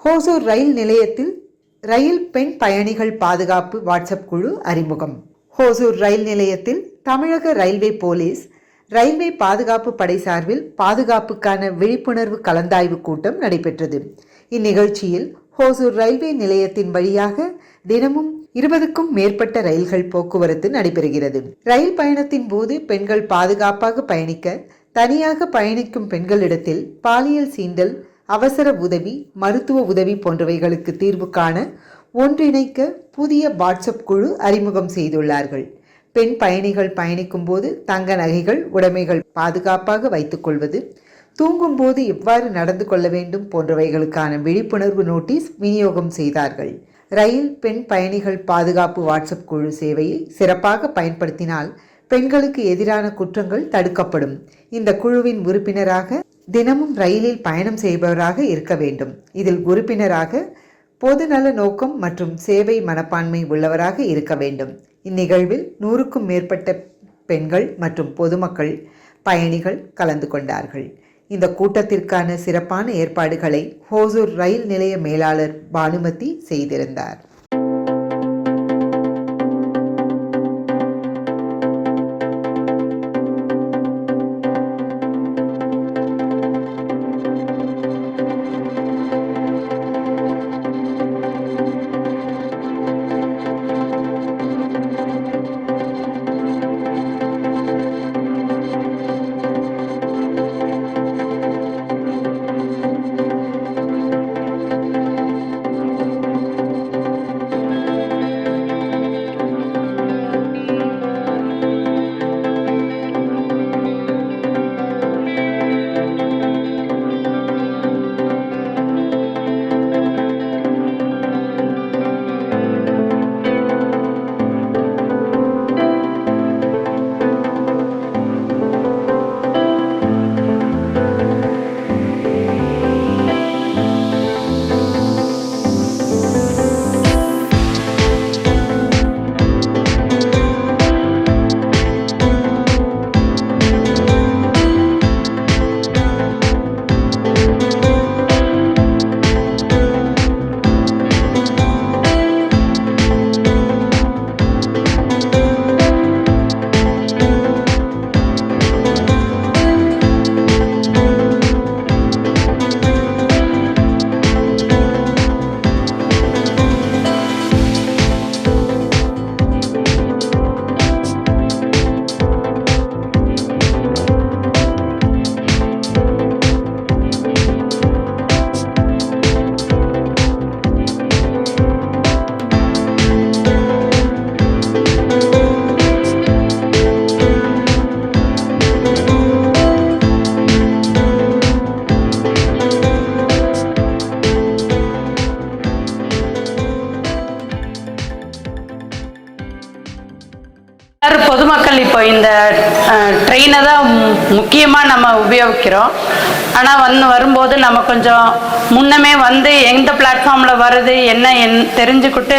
ஹோசூர் ரயில் நிலையத்தில் ரயில் பெண் பயணிகள் பாதுகாப்பு வாட்ஸ்அப் குழு அறிமுகம். ஹோசூர் ரயில் நிலையத்தில் தமிழக ரயில்வே போலீஸ் ரயில்வே பாதுகாப்பு படை சார்பில் பாதுகாப்புக்கான விழிப்புணர்வு கலந்தாய்வு கூட்டம் நடைபெற்றது. இந்நிகழ்ச்சியில் ஹோசூர் ரயில்வே நிலையத்தின் வழியாக தினமும் இருபதுக்கும் மேற்பட்ட ரயில்கள் போக்குவரத்து நடைபெறுகிறது. ரயில் பயணத்தின் போது பெண்கள் பாதுகாப்பாக பயணிக்க தனியாக பயணிக்கும் பெண்களிடத்தில் பாலியல் சீண்டல் அவசர உதவி மருத்துவ உதவி போன்றவைகளுக்கு தீர்வு காண ஒன்றிணைக்க புதிய வாட்ஸ்அப் குழு அறிமுகம் செய்துள்ளார்கள். பெண் பயணிகள் பயணிக்கும் போது தங்க நகைகள் உடைமைகள் பாதுகாப்பாக வைத்துக்கொள்வது தூங்கும்போது எவ்வாறு நடந்து கொள்ள வேண்டும் போன்றவைகளுக்கான விழிப்புணர்வு நோட்டீஸ் விநியோகம் செய்தார்கள். ரயில் பெண் பயணிகள் பாதுகாப்பு வாட்ஸ்அப் குழு சேவையை சிறப்பாக பயன்படுத்தினால் பெண்களுக்கு எதிரான குற்றங்கள் தடுக்கப்படும். இந்த குழுவின் உறுப்பினராக தினமும் ரயிலில் பயணம் செய்பவராக இருக்க வேண்டும். இதில் உறுப்பினராக பொதுநல நோக்கம் மற்றும் சேவை மனப்பான்மை உள்ளவராக இருக்க வேண்டும். இந்நிகழ்வில் நூறுக்கும் மேற்பட்ட பெண்கள் மற்றும் பொதுமக்கள் பயணிகள் கலந்து கொண்டார்கள். இந்த கூட்டத்திற்கான சிறப்பான ஏற்பாடுகளை ஹோசூர் ரயில் நிலைய மேலாளர் பானுமதி செய்திருந்தார். இப்போ இந்த ட்ரெயினை தான் முக்கியமாக நம்ம உபயோகிக்கிறோம். ஆனால் வந்து வரும்போது நம்ம கொஞ்சம் முன்னமே வந்து எந்த பிளாட்ஃபார்மில் வருது என்ன என் தெரிஞ்சுக்கிட்டு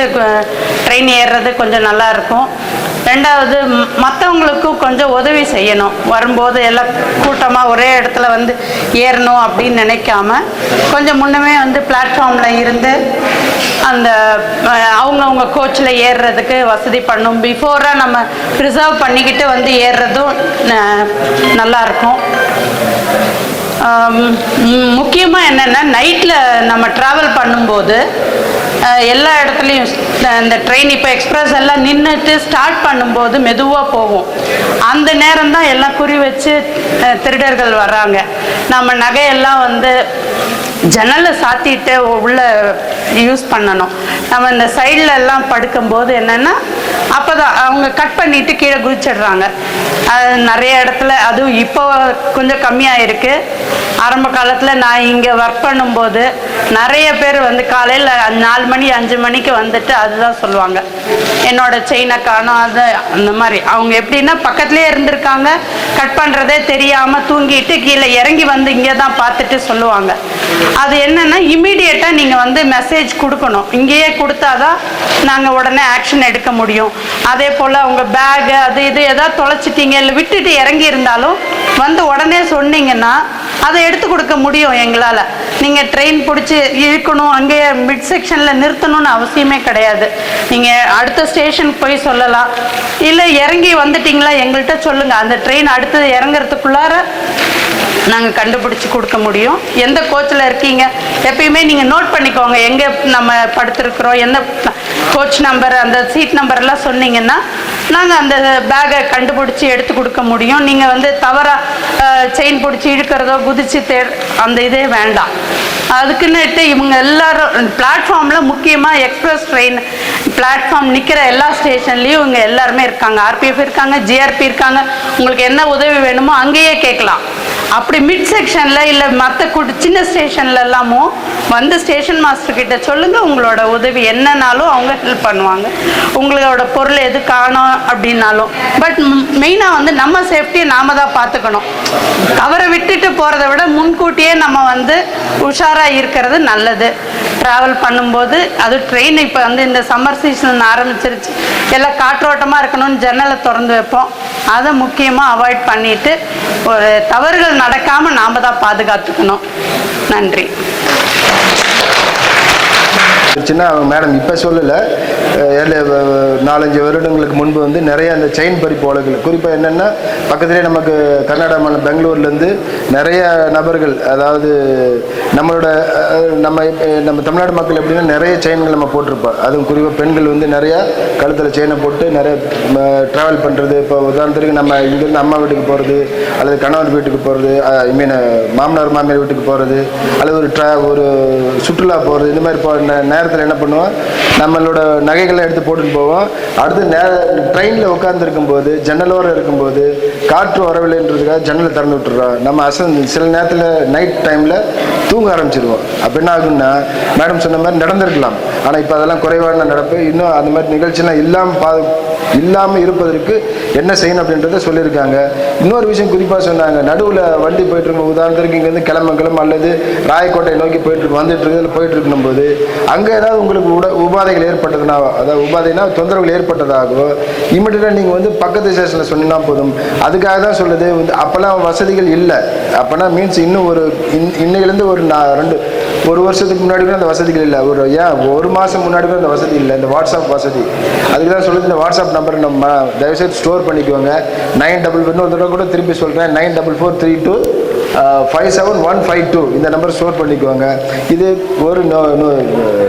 ட்ரெயின் ஏறுறது கொஞ்சம் நல்லா இருக்கும். ரெண்டாவது மற்றவங்களுக்கும் கொஞ்சம் உதவி செய்யணும். வரும்போது எல்லாம் கூட்டமாக ஒரே இடத்துல வந்து ஏறணும் அப்படின்னு நினைக்காம கொஞ்சம் முன்னமே வந்து பிளாட்ஃபார்மில் இருந்து அந்த அவங்கவுங்க கோச்சில் ஏறுறதுக்கு வசதி பண்ணும். பிஃபோராக நம்ம ப்ரிசர்வ் பண்ணிக்கிட்டு வந்து ஏறுறதும் ந- முக்கியமாக என்னென்னா நைட்டில் நம்ம ட்ராவல் பண்ணும்போது எல்லா இடத்துலையும் இந்த- இந்த ட்ரெயின் இப்போ எக்ஸ்பிரஸ் எல்லாம் நின்றுட்டு ஸ்டார்ட் பண்ணும்போது மெதுவாக போகும். அந்த நேரம் தான் எல்லாம் குறி வச்சு திருடர்கள் வர்றாங்க. நம்ம நகையெல்லாம் வந்து ஜன்னலை சாத்திட்டு உள்ள யூஸ் பண்ணணும். நம்ம இந்த சைடில் எல்லாம் படுக்கும்போது என்னென்னா அப்போ தான் அவங்க கட் பண்ணிட்டு கீழே குதிச்சிடுறாங்க. அது நிறைய இடத்துல அதுவும் இப்போ கொஞ்சம் கம்மியாக இருக்கு ஆரம்ப காலத்தில் நான் இங்கே ஒர்க் பண்ணும்போது நிறைய பேர் வந்து காலையில் நாலு மணி அஞ்சு மணிக்கு வந்துட்டு அதுதான் சொல்லுவாங்க. என்னோட செயினை காணோம் அது அந்த மாதிரி. அவங்க எப்படின்னா பக்கத்துலேயே இருந்திருக்காங்க. கட் பண்ணுறதே தெரியாமல் தூங்கிட்டு கீழே இறங்கி வந்து இங்கே தான் பார்த்துட்டு சொல்லுவாங்க. அது என்னென்னா இமீடியட்டாக நீங்கள் வந்து மெசேஜ் கொடுக்கணும். இங்கேயே கொடுத்தாதான் நாங்கள் உடனே ஆக்ஷன் எடுக்க முடியும். அதே போல் உங்கள் பேகு அது இது எதாவது தொலைச்சிட்டீங்க இல்லை விட்டுட்டு இறங்கி இருந்தாலும் வந்து உடனே சொன்னீங்கன்னா அதை எடுத்து கொடுக்க முடியும் எங்களால். நீங்கள் ட்ரெயின் பிடிச்சி இழுக்கணும் அங்கேயே மிட் செக்ஷனில் நிறுத்தணும்னு அவசியமே கிடையாது. நீங்கள் அடுத்த ஸ்டேஷனுக்கு போய் சொல்லலாம். இல்லை இறங்கி வந்துட்டிங்களா எங்கள்கிட்ட சொல்லுங்கள் அந்த ட்ரெயின் அடுத்தது இறங்குறதுக்குள்ளார நாங்கள் கண்டுபிடிச்சி கொடுக்க முடியும். எந்த கோச்சில் இருக்கீங்க? எப்பயுமே நீங்கள் நோட் பண்ணிக்கோங்க எங்கே நம்ம படுத்துருக்குறோம் எந்த கோச் நம்பர் அந்த சீட் நம்பர்லாம் சொன்னீங்கன்னா நாங்கள் அந்த பேக்கை கண்டுபிடிச்சி எடுத்து கொடுக்க முடியும். நீங்கள் வந்து தவறாக செயின் பிடிச்சி இழுக்கிறதோ குதிச்சு தே அந்த இதே வேண்டாம். அதுக்குன்னுட்டு இவங்க எல்லாரும் பிளாட்ஃபார்மில் முக்கியமாக எக்ஸ்பிரஸ் ட்ரெயின் பிளாட்ஃபார்ம் நிற்கிற எல்லா ஸ்டேஷன்லேயும் இவங்க எல்லாருமே இருக்காங்க. ஆர்பிஎஃப் இருக்காங்க ஜிஆர்பி இருக்காங்க. உங்களுக்கு என்ன உதவி வேணுமோ அங்கேயே கேட்கலாம். அப்படி மிட் செக்ஷனில் இல்லை மற்ற கூட்டு சின்ன ஸ்டேஷன்ல எல்லாமும் வந்து ஸ்டேஷன் மாஸ்டர் கிட்ட சொல்லுங்க உங்களோட உதவி என்னன்னாலும் அவங்க ஹெல்ப் பண்ணுவாங்க. உங்களோட பொருள் எது காணோம் அப்படின்னாலும். பட் மெயினாக வந்து நம்ம சேஃப்டியை நாம தான் பார்த்துக்கணும். அவரை விட்டுட்டு போகிறத விட முன்கூட்டியே நம்ம வந்து உஷாராக இருக்கிறது நல்லது. ட்ராவல் பண்ணும்போது அது ட்ரெயின் இப்போ வந்து இந்த சம்மர் சீசன் ஆரம்பிச்சிருச்சு. எல்லாம் காற்றோட்டமாக இருக்கணும்னு ஜன்னலை திறந்து வைப்போம். அதை முக்கியமாக அவாய்ட் பண்ணிட்டு ஒரு தவறுகள் நடக்காமல் நாம் தான் பாதுகாத்துக்கணும். நன்றி. சின்ன மேடம் இப்போ சொல்லலை. நாலஞ்சு வருடங்களுக்கு முன்பு வந்து நிறைய அந்த செயின் பறிப்பு வழக்குகள் குறிப்பாக என்னென்னா பக்கத்துலேயே நமக்கு கர்நாடகா மாநிலம் பெங்களூர்லேருந்து நிறைய நபர்கள் அதாவது நம்மளோட நம்ம நம்ம தமிழ்நாடு மக்கள் எப்படின்னா நிறைய செயின்கள் நம்ம போட்டிருப்போம். அதுவும் குறிப்பாக பெண்கள் வந்து நிறையா கழுத்தில் செயினை போட்டு நிறைய ட்ராவல் பண்ணுறது இப்போ உதாரணத்துக்கு நம்ம இங்கேருந்து அம்மா வீட்டுக்கு போகிறது அல்லது கணவர் வீட்டுக்கு போகிறது ஐ மீன் மாமனார் மாமியார் வீட்டுக்கு போகிறது அல்லது ஒரு ட்ரா ஒரு சுற்றுலா போகிறது இந்த மாதிரி போ நேரத்தில் என்ன பண்ணுவோம்? நம்மளோட நகைகளை எடுத்து போட்டுட்டு போவோம். அடுத்து நே ட்ரெயினில் உட்காந்துருக்கும் போது ஜன்னலோரம் இருக்கும்போது காற்று வரவில்லைன்றதுக்காக ஜன்னலை திறந்து விட்டுறோம். நம்ம அசந்து சில நேரத்தில் நைட் டைமில் தூங்க ஆரம்பிச்சிருவோம். அப்போ என்ன ஆகும்னா மேடம் சொன்ன மாதிரி நடந்திருக்கலாம். ஆனால் இப்போ அதெல்லாம் குறைவான நடப்பு. இன்னும் அந்த மாதிரி நிகழ்ச்சியெல்லாம் இல்லாமல் பா இல்லாமல் இருப்பதற்கு என்ன செய்யணும் அப்படின்றத சொல்லியிருக்காங்க. இன்னொரு விஷயம் குறிப்பாக சொன்னாங்க. நடுவில் வண்டி போயிட்டு இருக்கும் உதாரணத்துக்கு இங்கேருந்து கிளம்பங்கலம் அல்லது ராயக்கோட்டை நோக்கி போயிட்டு வந்துட்டு இருக்கு போயிட்டு இருக்கும்போது அங்கே அங்கே ஏதாவது உங்களுக்கு உட உபாதைகள் ஏற்பட்டதுனா அதாவது உபாதைனா தொந்தரவுகள் ஏற்பட்டதாகவோ இமிடியட்டாக நீங்கள் வந்து பக்கத்து ஸ்டேஷனில் சொன்னால் போதும். அதுக்காக தான் சொல்லுது வந்து அப்போல்லாம் வசதிகள் இல்லை. அப்போனா மீன்ஸ் இன்னும் ஒரு இன் இன்னையிலேருந்து ஒரு நான் ரெண்டு ஒரு வருஷத்துக்கு முன்னாடி கூட அந்த வசதிகள் இல்லை. ஒரு ஏன் ஒரு மாதம் முன்னாடி கூட அந்த வசதி இல்லை. இந்த வாட்ஸ்அப் வசதி. அதுக்கு தான் சொல்லுது இந்த வாட்ஸ்அப் நம்பர் நம்ம தயவுசெய்து ஸ்டோர் பண்ணிக்கோங்க. நைன் டபுள் இன்னொரு தடவை கூட திருப்பி சொல்கிறேன் nine double four three two five seven one five two இந்த நம்பர் ஸ்டோர் பண்ணிக்கோங்க. இது ஒரு நோ- நோ-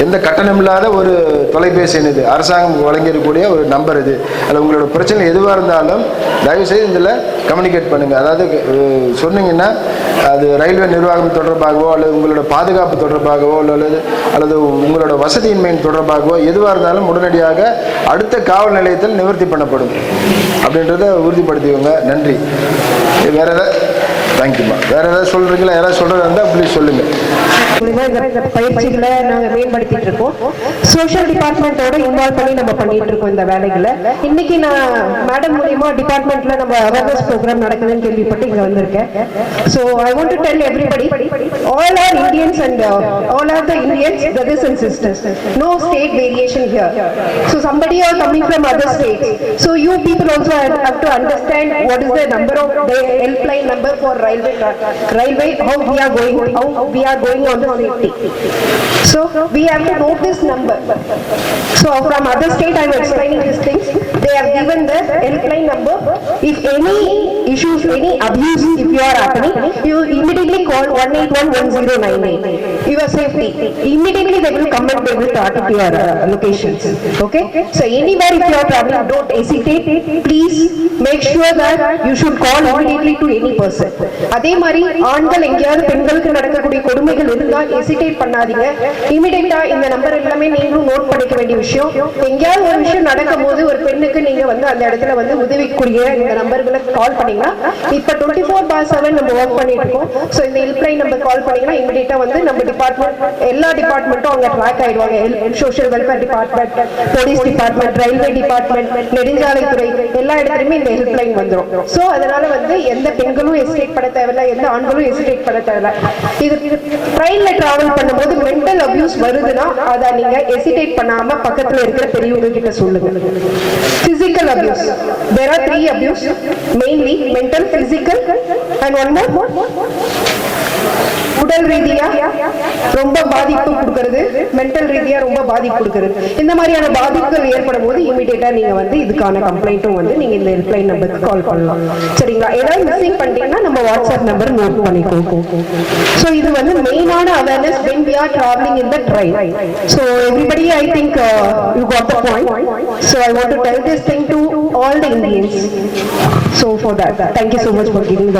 எந்த கட்டணம் இல்லாத ஒரு தொலைபேசி எண் இது. அரசாங்கம் வழங்கியிருக்கக்கூடிய ஒரு நம்பர் இது. அதில் உங்களோட பிரச்சனை எதுவாக இருந்தாலும் தயவுசெய்து இதில் கம்யூனிகேட் பண்ணுங்கள் அதாவது சொன்னீங்கன்னா அது ரயில்வே நிர்வாகம் தொடர்பாகவோ அல்லது உங்களோட பாதுகாப்பு தொடர்பாகவோ அல்லது அல்லது உங்களோட வசதியின்மையின் தொடர்பாகவோ எதுவாக இருந்தாலும் உடனடியாக அடுத்த காவல் நிலையத்தில் நிவர்த்தி பண்ணப்படும். அப்படின்றத உறுதிப்படுத்திக்கோங்க. நன்றி. வேறு ஏதாவது தேங்க்யூம்மா வேறு ஏதாவது சொல்கிறீங்களா யாராவது சொல்கிறதா இருந்தால் ப்ளீஸ் சொல்லுங்கள் இந்த பயிற்சிகளை நாங்கள் இன்வால்வ் பண்ணி நம்ம பண்ணிட்டு இருக்கோம் இந்த வேலைகளை இன்னைக்கு நான் மேடம் மூலியமா டிபார்ட்மெண்ட்ல நம்ம ப்ரோக்ராம் நடக்குதுன்னு கேள்விப்பட்டு இங்க வந்திருக்கேன் so I want to tell everybody all our Indians and all our Indians and sisters state variation here so somebody are coming from other states you people also to understand what is the number of helpline number for railway railway how we are going going on the safety so we have to note this number so from other state i am explaining these things they have given the helpline number if any issues any abuse if you are happening you immediately call 1811098 your safety immediately they will come and they will start at your uh, locations okay so anywhere if you are traveling don't hesitate please make sure that you should call immediately to any person அதே மாதிரி ஆண்கள் எங்கேயாவது பெண்களுக்கு நடக்கக்கூடிய கொடுமைகள் தான் hesitate பண்ணாதீங்க. இமிடியேட்டா இந்த நம்பர் எல்லாமே நீங்களும் நோட் பண்ணிக்க வேண்டிய விஷயம். எங்கேயாவது ஒரு விஷயம் நடக்கும் போது ஒரு பெண்ணுக்கு நீங்க வந்து அந்த இடத்துல வந்து உதவிக்கூடிய இந்த நம்பர்களை கால் பண்ணீங்கன்னா இப்ப டுவெண்ட்டி ஃபோர் பார் செவன் நம்ம ஒர்க் பண்ணிட்டு இருக்கோம். ஸோ இந்த ஹெல்ப்லைன் நம்பர் கால் பண்ணீங்கன்னா இமிடியேட்டா வந்து நம்ம டிபார்ட்மெண்ட் எல்லா டிபார்ட்மெண்ட்டும் அங்க ட்ராக் ஆயிடுவாங்க. Social welfare department police department railway department நெடுஞ்சாலைத்துறை எல்லா இடத்துலயுமே இந்த ஹெல்ப்லைன் வந்துரும். சோ அதனால வந்து எந்த பெண்களும் எஸ்டேட் பண்ண தேவையில்ல எந்த ஆண்களும் எஸ்டேட் பண்ண தேவையில்ல. இது ட்ரெயின்ல டிராவல் பண்ணும்போது மென்டல் அபியூஸ் வருதுன்னா அதை நீங்க எசிடேட் பண்ணாம பக்கத்துல இருக்கிற பெரியவங்க கிட்ட சொல்லுங்க. Physical abuse there are three abuse mainly mental physical and one more உடல் ரீதியா ரொம்ப பாதிப்பு கொடுக்கறது மென்டல் ரீதியா ரொம்ப பாதிப்பு கொடுக்கறது. இந்த மாதிரியான பாதிப்புகள் ஏற்படும் போது இமிடியேட்டா நீங்க வந்து இதுக்கான கம்ப்ளைண்ட்டும் வந்து நீங்க இந்த ஹெல்ப்லைன் நம்பருக்கு கால் பண்ணலாம். சரிங்களா? ஏதாவது மிஸ்ஸிங் பண்ணிட்டீங்கன்னா நம்ம வாட்ஸ்அப் நம்பர் நோட் பண்ணிக்கோ ஸோ இது வந்து மெயினான awareness when we are travelling in the train so everybody I think you got the point point. I want to tell this thing to all all Indians indians. For that that thank you so much for giving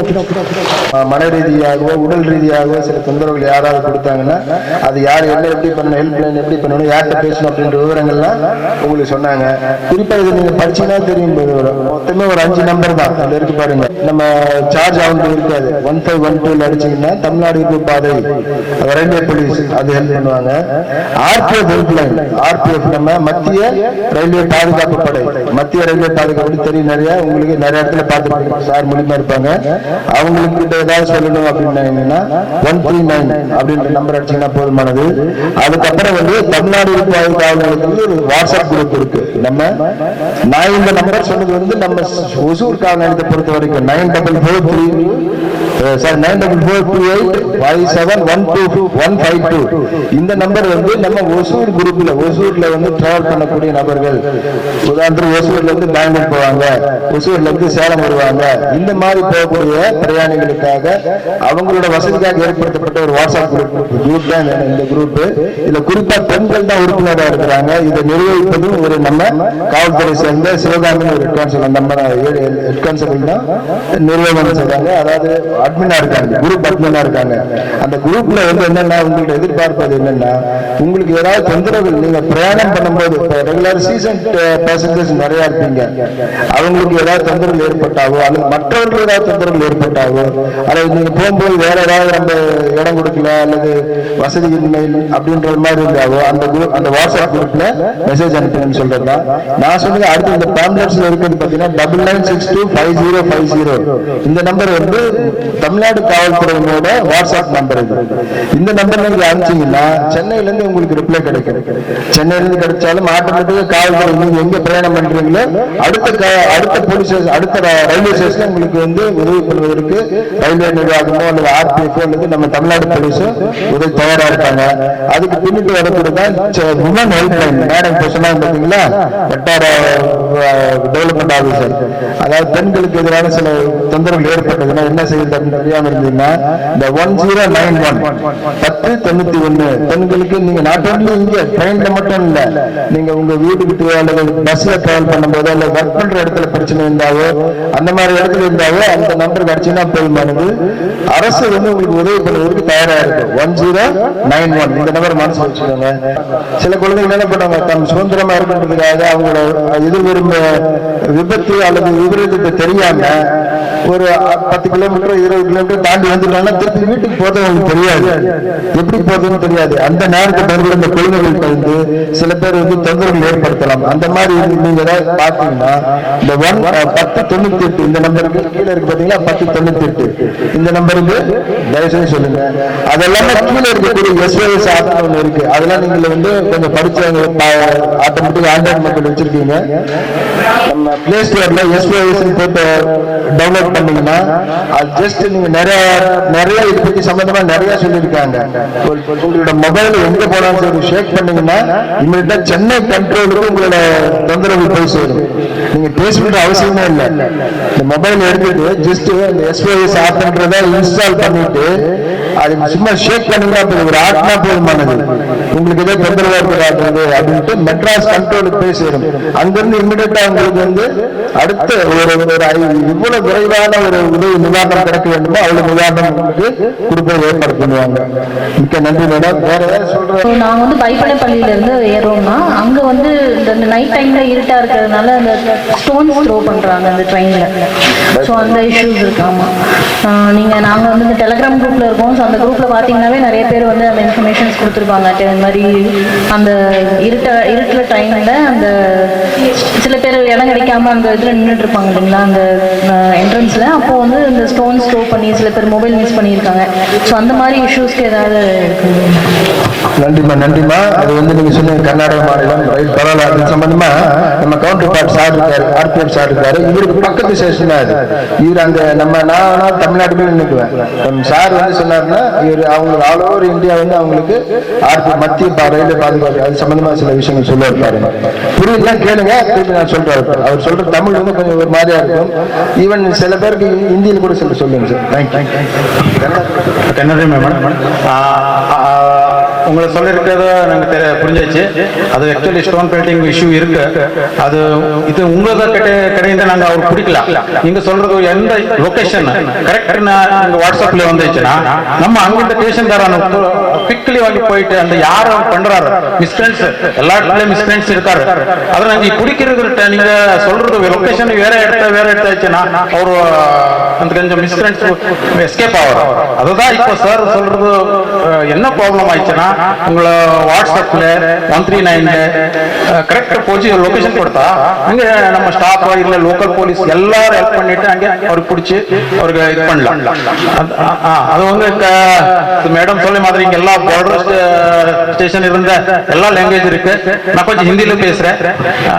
மன ரீதியாகவோ உடல் ரீதியாகவோ சில தொந்தரவுகள் யாராவது கொடுத்தாங்கன்னா அது யார் என்ன எப்படி பண்ணணும் ஹெல்ப் லைன் எப்படி பண்ணணும் யார்கிட்ட பேசணும் அப்படின்ற விவரங்கள்லாம் உங்களுக்கு சொன்னாங்க. குறிப்பா இது நீங்க படிச்சீங்கன்னா தெரியும் போது மொத்தமே ஒரு அஞ்சு நம்பர் தான். அதில் இருக்கு பாருங்க. நம்ம சார்ஜ் ஆகுது இருக்காது. ஒன் ஃபைவ் ஒன் டூ அடிச்சீங்கன்னா தமிழ்நாடு இருப்பு பாதை ரயில்வே போலீஸ் அது ஹெல்ப் பண்ணுவாங்க. ஆர்பிஎஃப் ஹெல்ப் லைன் ஆர்பிஎஃப் நம்ம மத்திய ரயில்வே பாதுகாப்பு படை. மத்திய ரயில்வே பாதுகாப்பு தெரியும் நிறைய. உங்களுக்கு நிறைய இடத்துல பார்த்துருப்பீங்க. சார் மூலியமா இருப்பாங்க. அவங்களுக்கு ஏதாவது சொல்லணும் அப்படின்னா ஒன் த்ரீ நைன் அப்படின்ற நம்பர் அடிச்சீங்கன்னா போதுமானது. அதுக்கப்புறம் வந்து தமிழ்நாடு இருப்பு காவலர்களுக்கு வந்து ஒரு வாட்ஸ்அப் குரூப் இருக்கு. நம்ம நான் இந்த நம்பர் சொன்னது வந்து நம்ம ஒசூர் காவலத்தை பொறுத்த வரைக்கும் nine double four three sir nine double four two eight five seven one two one five two இந்த நம்பர் வந்து நம்ம ஒசூர் குரூப்பில் ஒசூரில் வந்து ட்ராவல் பண்ணக்கூடிய நபர்கள். உதாரணத்துக்கு ஒசூர்லேருந்து பெங்களூர் போவாங்க. ஒசூர்லேருந்து சேலம் வருவாங்க. இந்த மாதிரி போகக்கூடிய பிரயாணிகளுக்காக அவங்களோட வசதிக்காக ஏற்படுத்தப்பட்ட ஒரு வாட்ஸ்அப் குரூப் குரூப் தான் இந்த- இந்த குரூப் இதுல குறிப்பாக பெண்கள் தான் உறுப்பினராக இருக்கிறாங்க. இதை நிர்வகிப்பதும் ஒரு நம்ம காவல்துறை சேர்ந்த சிவகாமி ஒரு ஹெட் கான்ஸ்டபிள் நம்ம ஹெட் கான்ஸ்டபிள் தான் நிர்வாகம் செய்கிறாங்க அதாவது அட்மினா இருக்காங்க குரூப் அட்மினா இருக்காங்க. அந்த குரூப்ல வந்து என்னன்னா உங்களோட எதிர்பார்ப்பது என்னன்னா உங்களுக்கு ஏதாவது தொந்தரவு நீங்க பிரயாணம் பண்ணும்போது ரெகுலர் சீசன் பேசஞ்சர்ஸ் நிறைய இருப்பீங்க. அவங்களுக்கு ஏதாவது தொந்தரவுகள் ஏற்பட்டாவோ அல்லது மற்றவர்களுக்கு ஏதாவது தொந்தரவுகள் ஏற்பட்டாவோ அல்லது நீங்க போகும்போது வேற ஏதாவது நம்ம இடம் கொடுக்கல அல்லது வசதி இன்மை அப்படின்ற மாதிரி இருந்தாவோ அந்த குரூப் அந்த வாட்ஸ்அப் குரூப்ல மெசேஜ் அனுப்புங்கன்னு சொல்றதா நான் சொன்னது அடுத்து இந்த பேம்லெட்ஸ்ல இருக்கிறது பாத்தீங்கன்னா double nine six two five zero five zero இந்த நம்பர் வந்து தமிழ்நாடு காவல்துறையினோட வாட்ஸ்அப் நம்பர் இது. இந்த நம்பர் நீங்க அனுப்பிச்சீங்கன்னா சென்னையில இருந்து உங்களுக்கு ரிப்ளை கிடைக்கும். சென்னையில இருந்து கிடைச்சாலும் ஆட்டோமேட்டிக்கா காவல்துறை நீங்க எங்க பிரயாணம் பண்றீங்களோ அடுத்த க- அடுத்த போலீஸ் ஸ்டேஷன் அடுத்த ரயில்வே ஸ்டேஷன் உங்களுக்கு வந்து உதவி பண்ணுவதற்கு ரயில்வே நிர்வாகமோ அல்லது ஆர்பிஎஃப் அல்லது நம்ம தமிழ்நாடு போலீஸும் உதவி தயாரா இருக்காங்க. அதுக்கு பின்னிட்டு வரக்கூடியதான் உமன் ஹெல்ப் லைன் மேடம் இப்ப சொன்னாங்க பாத்தீங்களா? வட்டார டெவலப்மெண்ட் ஆஃபீஸர் அதாவது பெண்களுக்கு எதிரான சில தொந்தரவுகள் ஏற்பட்டதுன்னா என்ன செய்யுது அப்படின்னு தெரியாம இருந்தீங்கன்னா இந்த ஒன் ஜீரோ நைன் ஒன் பத்து தொண்ணூத்தி ஒண்ணு. பெண்களுக்கு நீங்க நாட் ஒன்லி இங்க ட்ரெயின்ல மட்டும் இல்ல. நீங்க உங்க வீட்டுக்கிட்டயோ அல்லது பஸ்ல டிராவல் பண்ணும்போதோ ஒர்க் பண்ற இடத்துல பிரச்சனை இருந்தாவோ அந்த மாதிரி இடத்துல இருந்தாவோ அந்த நம்பர் கிடைச்சுன்னா போதுமானது. அரசு வந்து உங்களுக்கு உதவி பண்ணுவதற்கு தயாரா இருக்கு. ஒன் ஜீரோ நைன் ஒன் இந்த நம்பர் மனசு வச்சுக்கோங்க. சில குழந்தைகள் என்ன பண்ணுவாங்க? தம் சுதந்திரமா இருக்கின்றதுக்காக அவங்களோட எதிர்வரும் விபத்து அல்லது விபரீதத்தை தெரியாம ஒரு பத்து கிலோமீட்டர் இருபது கிலோமீட்டர் தாண்டி வந்துட்டாங்கன்னா திருப்பி வீட்டுக்கு போறது அவங்களுக்கு தெரியாது. எப்படி போறதுன்னு தெரியாது. அந்த நேரத்துக்கு பிறகு இந்த குழந்தைகள்கிட்ட வந்து சில பேர் வந்து தொந்தரவுகள் ஏற்படுத்தலாம். அந்த மாதிரி நீங்க ஏதாவது பாத்தீங்கன்னா இந்த ஒன் பத்து தொண்ணூத்தி எட்டு இந்த நம்பருக்கு கீழே இருக்கு பாத்தீங்களா பத்து தொண்ணூத்தி எட்டு இந்த நம்பருக்கு தயவுசெய்து சொல்லுங்க. அதெல்லாம் கீழே இருக்கக்கூடிய எஸ்ஓஎஸ் ஆப் ஒன்று இருக்கு. அதெல்லாம் நீங்க வந்து கொஞ்சம் படிச்சவங்க ஆட்டோமேட்டிக் ஆண்ட்ராய்ட் மொபைல் வச்சிருக்கீங்க. நம்ம பிளே ஸ்டோர்ல எஸ்ஓஎஸ் போட்டு டவுன்லோட் பண்ணீங்கன்னா அது ஜஸ்ட் நீங்க நிறைய நிறைய இது பத்தி சம்பந்தமா நிறைய சொல்லியிருக்காங்க. உங்களோட மொபைல் எங்க போனாலும் சரி ஷேக் பண்ணீங்கன்னா இமீடியட்டா சென்னை கண்ட்ரோலுக்கு உங்களோட தொந்தரவு போய் சேரும். நீங்க பேசணுன்ற அவசியமே இல்லை. இந்த மொபைல் எடுத்துட்டு ஜஸ்ட் அந்த எஸ்ஓஎஸ் ஆப்ன்றத இன்ஸ்டால் பண்ணிட்டு அது சும்மா ஷேக் பண்ணுங்க அப்படி ஒரு ஆட்னா போதுமானது. உங்களுக்கு ஏதோ தொந்தரவா இருக்கிறாங்க அப்படின்ட்டு மெட்ராஸ் கண்ட்ரோலுக்கு போய் சேரும். அங்கிருந்து இமிடியட்டா உங்களுக்கு வந்து அடுத்த ஒரு ஒரு இவ்வளவு விரைவான ஒரு உதவி நிவாரணம் கிடைக்க வேண்டுமோ அவ்வளவு நிவாரணம் உங்களுக்கு கொடுப்பதை ஏற்பாடு பண்ணுவாங்க. மிக்க நன்றி மேடம். வேற ஏதாவது சொல்றேன் ஸோ வந்து வந்து பைப்பனப்பள்ளியில இருந்து ஏறோம்னா அங்க வந்து இந்த நைட் டைம்ல இருட்டா இருக்கிறதுனால அந்த ஸ்டோன்ஸ் த்ரோ பண்ணுறாங்க அந்த ட்ரெயினில் ஸோ அந்த இஷ்யூஸ் இருக்காமா நீங்க நாங்க நாங்கள் வந்து இந்த டெலகிராம் குரூப்பில் இருக்கோம். அந்த குரூப்பில் பார்த்தீங்கன்னாவே நிறைய பேர் வந்து அந்த இன்ஃபர்மேஷன்ஸ் கொடுத்துருப்பாங்க. இந்த மாதிரி அந்த இருட்ட இருட்டுற டைமில் அந்த சில பேர் இடம் கிடைக்காம அந்த இதில் நின்றுட்டு இருப்பாங்க இல்லைங்களா? அந்த என்ட்ரன்ஸில் அப்போ வந்து இந்த ஸ்டோன் ஸ்டோ பண்ணி சில பேர் மொபைல் மிஸ் பண்ணியிருக்காங்க. ஸோ அந்த மாதிரி இஷ்யூஸ்க்கு ஏதாவது இருக்குங்களா? நன்றிம்மா நன்றிம்மா. அது வந்து நீங்க சொன்னீங்க கர்நாடக மாநிலம் ரயில் பரவாயில்ல அது சம்பந்தமா நம்ம கவுண்டர் பார்ட் சார் இருக்காரு ஆர்பிஎஃப் சார் இருக்காரு. இவருக்கு பக்கத்து ஸ்டேஷன் தான் அது. இவர் அங்க நம்ம நான் தமிழ்நாடு நினைக்குவேன் சார் வந்து சொன்னாருன்னா அவங்க ஆல் ஓவர் இந்தியா வந்து அவங்களுக்கு ஆர்பி மத்திய ரயில்வே பாதுகாப்பு அது சம்பந்தமா சில விஷயங்கள் சொல்ல பாருங்க புரியுதுலாம் கேளுங்க. திருப்பி நான் சொல்றாரு அவர் சொல்ற தமிழ் வந்து கொஞ்சம் ஒரு மாதிரியா இருக்கும். ஈவன் சில பேருக்கு ஹிந்தியில் கூட சொல்ல சொல்லுங்க சார். தேங்க்யூ கன்னடம் மேடம் உங்களை சொல்லியிருக்கிறத நாங்கள் தெரிய புரிஞ்சாச்சு அது ஆக்சுவலி ஸ்டோன் பெயிண்டிங் இஷ்யூ இருக்கு. அது இது உங்களத கிட்ட கிடையாது நாங்கள் அவர் பிடிக்கலாம் நீங்க சொல்றது எந்த லொக்கேஷன் கரெக்ட் நீங்க வாட்ஸ்அப்ல வந்துச்சுன்னா நம்ம அங்கிட்ட தரான குவிக்லி வாங்கி போயிட்டு அந்த யார் பண்றாரு? மிஸ்பிரண்ட்ஸ் எல்லா இடத்துலயும் மிஸ்பிரண்ட்ஸ் இருக்காரு. அதை நாங்கள் பிடிக்கிறது நீங்க சொல்றது லொக்கேஷன் வேற இடத்த வேற இடத்த ஆச்சுன்னா அவர் அந்த கொஞ்சம் மிஸ்பிரண்ட்ஸ் எஸ்கேப் ஆகும் அதுதான் இப்போ சார் சொல்றது என்ன ப்ராப்ளம் ஆயிடுச்சுன்னா உங்களை வாட்ஸ்அப்ல ஒன் த்ரீ நைன்ல கரெக்ட் போச்சு லொகேஷன் கொடுத்தா அங்க நம்ம ஸ்டாஃப் இல்ல லோக்கல் போலீஸ் எல்லாரும் ஹெல்ப் பண்ணிட்டு அங்கே அவருக்கு பிடிச்சி அவருக்கு இது பண்ணலாம் அது- ஆ, ஆ, அது வந்து மேடம் சொல்ல மாதிரி இங்க எல்லா பார்டர் ஸ்டேஷன் இருந்த எல்லா லாங்குவேஜ் இருக்கு நான் கொஞ்சம் ஹிந்தியில பேசுறேன் ஆ,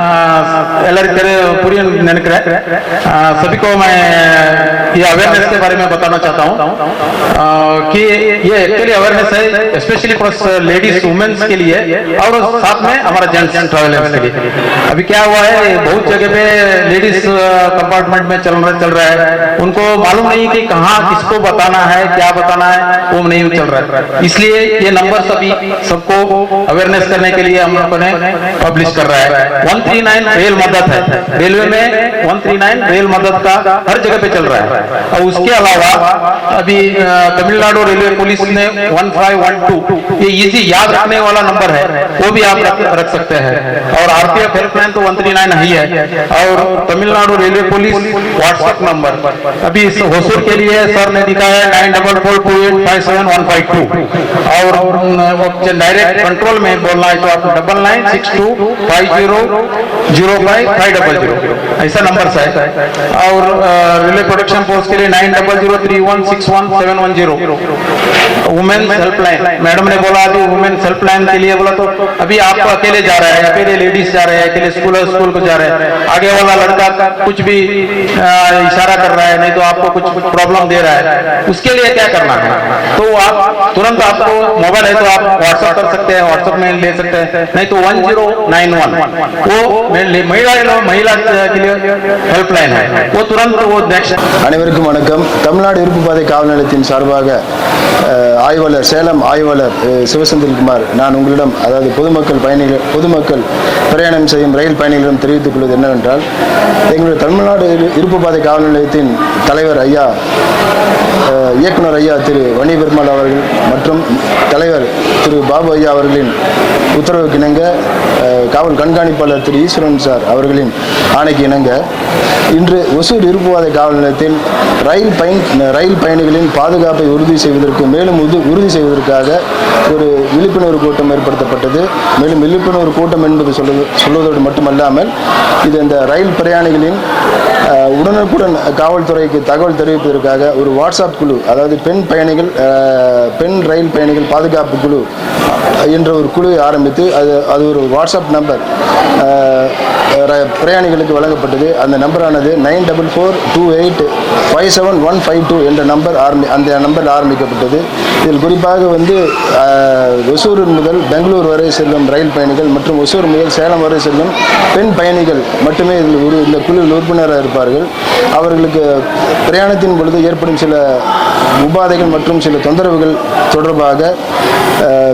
எல்லாருக்கும் தெரிய புரியும் நினைக்கிறேன் आ, सभी को मैं ये अवेयरनेस के बारे में बताना चाहता हूँ आ, कि ये एक्चुअली अवेयरनेस है स्पेशली फॉर लेडीज़ वुमेन्स के लिए और साथ में हमारा जेंट्स ट्रेवल के लिए। अभी क्या हुआ है बहुत जगह कंपार्टमेंट में चल रहा चल रहा। है उनको मालूम नहीं कि कहाँ किसको बताना है क्या बताना है वो नहीं चल रहा। है इसलिए ये नंबर सभी सबको अवेयरनेस करने के लिए हम लोगों ने पब्लिश कर रहा है। 139 रेल मदद है। रेलवे में 139 रेल मदद का हर जगह पे चल रहा है। और उसके अलावा अभी तमिलनाडु रेलवे पुलिस ने 1512 ये इजी याद रखने वाला नंबर है। वो भी आप रख, सकते हैं। और आरपीएफ हेल्पलाइन तो 139 ही है। और Tamil Nadu railway police WhatsApp number अभी इस होसूर के लिए सर ने दिखाया है nine double four two eight five seven one five two और डायरेक्ट कंट्रोल में बोलना है तो आप double nine six two five zero zero five five double zero ऐसा नंबर है और रेलवे प्रोडक्शन फोर्स के लिए nine double zero three one six one seven one zero women helpline madam ने बोला अभी वुमेन हेल्पलाइन के लिए बोला तो अभी आप अकेले जा रहे हैं, अकेले लेडीज़ जा रहे हैं, अकेले स्कूल स्कूल को जा रहे हैं। आगे वाला लड़का कुछ भी इशारा कर रहा है, नहीं तो आपको कुछ प्रॉब्लम दे रहा है। उसके लिए क्या करना है? तो आप तुरंत आपको मोबाइल है तो आप व्हाट्सएप कर सकते हैं व्हाट्सएप में ले सकते हैं। नहीं तो वन ज़ीरो नाइन वन वो महिला महिला के लिए அனைவருக்கும் வணக்கம். தமிழ்நாடு இருப்பு காவல் நிலையத்தின் சார்பாக ஆய்வாளர் சேலம் ஆய்வாளர் சிவசந்தில்குமார் நான் உங்களிடம் அதாவது பொதுமக்கள் பயணிகள் பொதுமக்கள் பிரயாணம் செய்யும் ரயில் பயணிகளிடம் தெரிவித்துக் கொள்வது என்னவென்றால் எங்களுடைய தமிழ்நாடு உருப்புபாதை காவல் நிலையத்தின் தலைவர் ஐயா இயக்குனர் ஐயா திரு வணிபெருமாள் அவர்கள் மற்றும் தலைவர் திரு பாபு ஐயா அவர்களின் உத்தரவுக்கு இணங்க காவல் கண்காணிப்பாளர் திரு ஈஸ்வரன் சார் அவர்களின் ஆணைக்கு இணங்க இன்று ஒசூர் இருப்புவாதை காவல் நிலையத்தில் ரயில் பயன் ரயில் பயணிகளின் பாதுகாப்பை உறுதி செய்வதற்கு மேலும் உது- உறுதி செய்வதற்காக ஒரு விழிப்புணர்வு கூட்டம் ஏற்படுத்தப்பட்டது. மேலும் விழிப்புணர்வு கூட்டம் என்பது சொல்வது சொல்வதோடு மட்டுமல்லாமல் இது இந்த ரயில் பிரயாணிகளின் உடனுக்குடன் காவல்துறைக்கு தகவல் தெரிவிப்பதற்காக ஒரு வாட்ஸ்அப் குழு அதாவது பெண் பயணிகள் பெண் ரயில் பயணிகள் பாதுகாப்பு குழு என்ற ஒரு குழுவை ஆரம்பித்து அது அது ஒரு வாட்ஸ்அப் நம்பர் ர- பிரயாணிகளுக்கு வழங்கப்பட்டது. அந்த நம்பரானது nine double four two eight five seven one five two என்ற நம்பர் ஆரம்பி அந்த நம்பர் ஆரம்பிக்கப்பட்டது. இதில் குறிப்பாக வந்து ஒசூர் முதல் பெங்களூர் வரை செல்லும் ரயில் பயணிகள் மற்றும் ஒசூர் முதல் சேலம் வரை செல்லும் பெண் பயணிகள் மட்டுமே இதில் ஒரு இந்த குழுவில் உறுப்பினராக இருப்பார்கள். அவர்களுக்கு பிரயாணத்தின் பொழுது ஏற்படும் சில உபாதைகள் மற்றும் சில தொந்தரவுகள் தொடர்பாக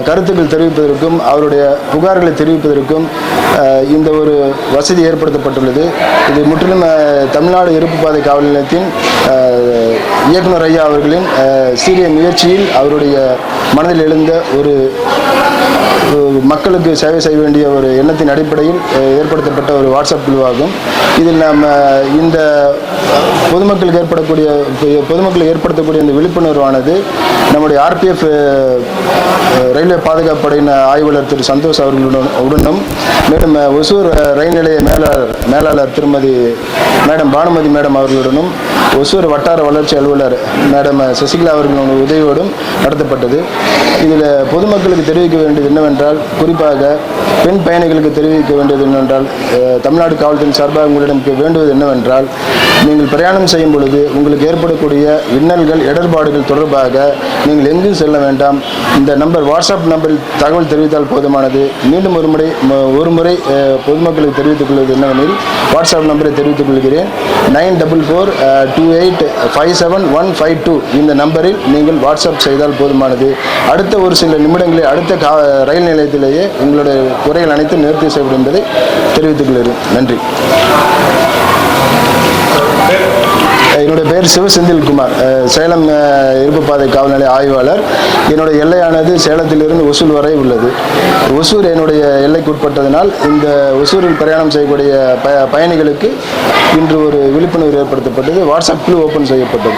கருத்துக்கள் தெரிவிப்பதற்கும் அவருடைய புகார்களை தெரிவிப்பதற்கும் இந்த ஒரு வசதி ஏற்படுத்தப்பட்டுள்ளது. இது முற்றிலும் தமிழ்நாடு இருப்பு பாதை காவல் நிலையத்தின் இயக்குனர் ஐயா அவர்களின் சீரிய முயற்சியில் அவருடைய மனதில் எழுந்த ஒரு மக்களுக்கு சேவை செய்ய வேண்டிய ஒரு எண்ணத்தின் அடிப்படையில் ஏற்படுத்தப்பட்ட ஒரு வாட்ஸ்அப் குழுவாகும். இதில் நாம் இந்த பொதுமக்களுக்கு ஏற்படக்கூடிய பொதுமக்களுக்கு ஏற்படுத்தக்கூடிய இந்த விழிப்புணர்வானது நம்முடைய ஆர்பிஎஃப் ரயில்வே பாதுகாப்படையின் ஆய்வாளர் திரு சந்தோஷ் அவர்களுடன் உடனும். மேலும் ஒசூர் ரயில் நிலைய மேலாளர் மேலாளர் திருமதி மேடம் பானுமதி மேடம் அவர்களுடனும் ஒசூர் வட்டார வளர்ச்சி அலுவலர் மேடம் சசிகலா அவர்களுடைய உதவியோடும் நடத்தப்பட்டது. இதில் பொதுமக்களுக்கு தெரிவிக்க வேண்டியது என்னவென்றால் குறிப்பாக பெண் பயணிகளுக்கு தெரிவிக்க வேண்டியது என்னவென்றால் தமிழ்நாடு காவல்துறை சார்பாக உங்களிடம் வேண்டுவது என்னவென்றால் நீங்கள் பிரயாணம் செய்யும் பொழுது உங்களுக்கு ஏற்படக்கூடிய இன்னல்கள் இடர்பாடுகள் தொடர்பாக நீங்கள் எங்கும் செல்ல வேண்டாம். இந்த நம்பர் வாட்ஸ்அப் நம்பரில் தகவல் தெரிவித்தால் போதுமானது. மீண்டும் ஒரு முறை ஒரு முறை பொதுமக்களுக்கு தெரிவித்துக் கொள்வது என்னவெனில் வாட்ஸ்அப் நம்பரை தெரிவித்துக் கொள்கிறேன். Nine double four two eight five seven one five two இந்த நம்பரில் நீங்கள் வாட்ஸ்அப் செய்தால் போதுமானது. அடுத்த ஒரு சில நிமிடங்களில் அடுத்த கா ரயில் நிலையத்திலேயே உங்களுடைய குறைகள் அனைத்தும் நிவர்த்தி செய்யப்படும் என்பதை தெரிவித்துக் கொள்கிறேன். நன்றி. என்னுடைய பெயர் சிவசெந்தில்குமார் செந்தில்குமார் சேலம் இருப்புப்பாதை காவல் நிலைய ஆய்வாளர். என்னுடைய எல்லையானது சேலத்திலிருந்து ஒசூர் வரை உள்ளது. ஒசூர் என்னுடைய எல்லைக்குட்பட்டதனால் இந்த ஒசூரில் பிரயாணம் செய்யக்கூடிய ப பயணிகளுக்கு இன்று ஒரு விழிப்புணர்வு ஏற்படுத்தப்பட்டது. வாட்ஸ்அப் குழு ஓப்பன் செய்யப்பட்டது.